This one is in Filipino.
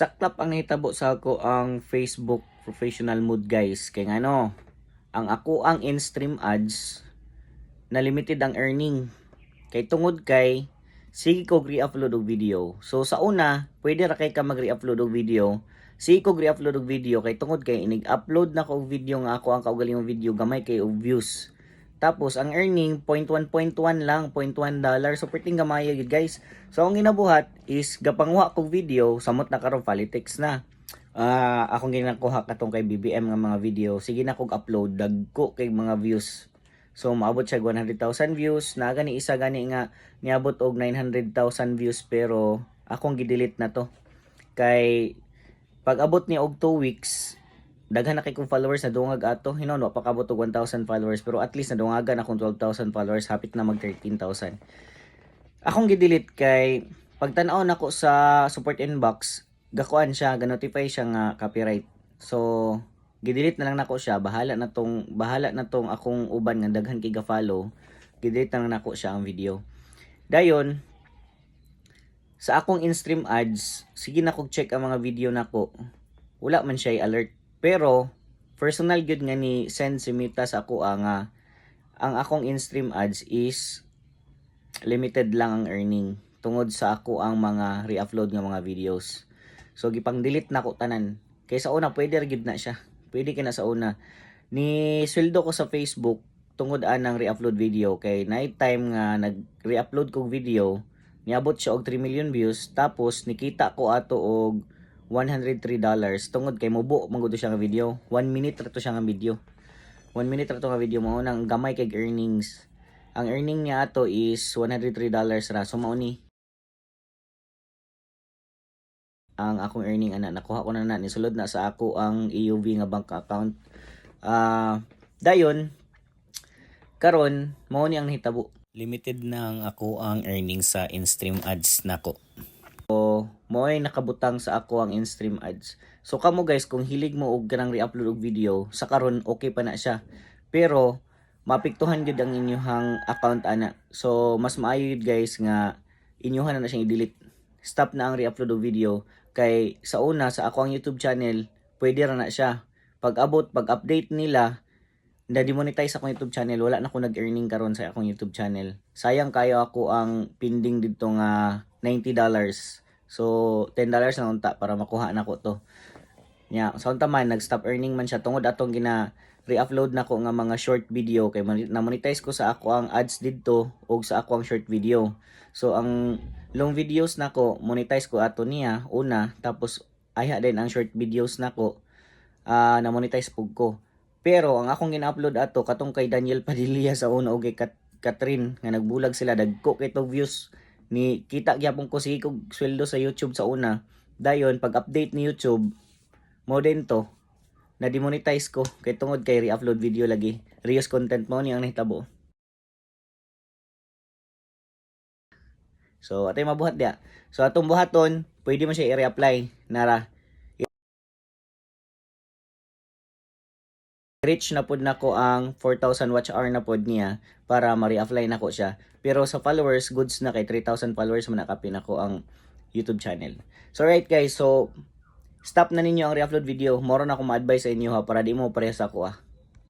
Saklap ang hitabo sa ako ang Facebook professional mode guys. Kaya nga no, ang ako ang in-stream ads na limited ang earning. Kay tungod kay sige ko re-upload og video. So sa una, pwede ra kay ka mag-re-upload og video. Sige ko re-upload og video kay tungod kay inig-upload na ko og video nga ako ang kaugalingong video gamay kay og views. Tapos ang earning 0.1.1 lang, 0.1 dollar. So perting gamay gyud guys. So ang ginabuhat is gapangwa kog video samot na karon politics na. Ah, akong ginakuha katong kay BBM nga mga video. Sige na kog upload dagko kay mga views. So maabot siya 100,000 views. Na gani isa gani nga niabot og 900,000 views pero akong gidelete na to. Kay pag abot ni og 2 weeks, daghan na kong followers na dungag ato. Hinon, wa pa kabot og 1,000 followers pero at least nadungagan akong 12,000 followers, hapit na mag 13,000. Akong gidelete kay pagtan-aw nako sa support inbox, gakuan siya, ga-notify siya nga copyright. So, gidelete na lang nako siya, bahala na tong bahala na tong akong uban nga daghan kay ga-follow. Gidelete na lang nako siya ang video. Dayon, sa akong in-stream ads, sige na check ang mga video nako. Wala man siya alert. Pero, personal good nga ni send si Mita sa ako ah, nga ang akong in-stream ads is limited lang ang earning tungod sa ako ang mga re-upload nga mga videos. So gipang delete na ko tanan. Kay sa una pwede gyud na siya. Pwede kina sa una. Ni sweldo ko sa Facebook tungod anang re-upload video kay night time nga nag-re-upload kog video niabot siya og 3 million views tapos nikita ko ato og 103 dollars. Tungod kay mubo mangudo siya nga video. 1 minute ra to siya nga video. 1 minute ra to nga video. Mao nang gamay kay earnings. Ang earning niya ato is 103 dollars ra. So mao ni. Ang akong earning ana nakuha ko na na. Nisulod na sa ako ang EUV nga bank account. Ah dayon karon mao ni ang nahitabo limited na ang ako ang earnings sa in-stream ads nako mo ay nakabutang sa ako ang in-stream ads. So kamo guys, kung hilig mo og ganang re-upload og video, sa karon okay pa na siya. Pero mapiktuhan gid ang inyong account ana. So mas maayo gid guys nga inyuhan na na siyang i-delete. Stop na ang re-upload og video kay sa una sa ako ang YouTube channel, pwede ra na siya. Pag abot, pag update nila, na demonetize akong YouTube channel, wala na ako nag-earning karon sa akong YouTube channel. Sayang kayo ako ang pending dito nga $90. So, $10 na unta para makuha na ko to. Nya, sa unta man nag-stop earning man siya tungod atong gina re-upload na ko nga mga short video kay na monetize ko sa ako ang ads didto og sa ako ang short video. So ang long videos nako monetize ko ato niya una tapos ayha din ang short videos nako ah na monetize pug ko. Pero ang akong gina-upload ato katong kay Daniel Padilla sa una og kay Kat Catherine nga nagbulag sila dagko kay tog views ni kita gyapon ko sige kog sweldo sa YouTube sa una. Dayon pag update ni YouTube mo din to na demonetize ko kay tungod kay re-upload video lagi. Reuse content mo ni ang nahitabo. So atay mabuhat dia. So atong buhaton, pwede mo siya i-reapply nara reach na pod nako ang 4,000 watch hour na pod niya para ma-reapply nako siya. Pero sa followers, goods na kay 3,000 followers man nakapin ako ang YouTube channel. So right guys, so stop na ninyo ang re-upload video. Moro na ako ma-advise sa inyo ha para di mo pareha sa ako ah.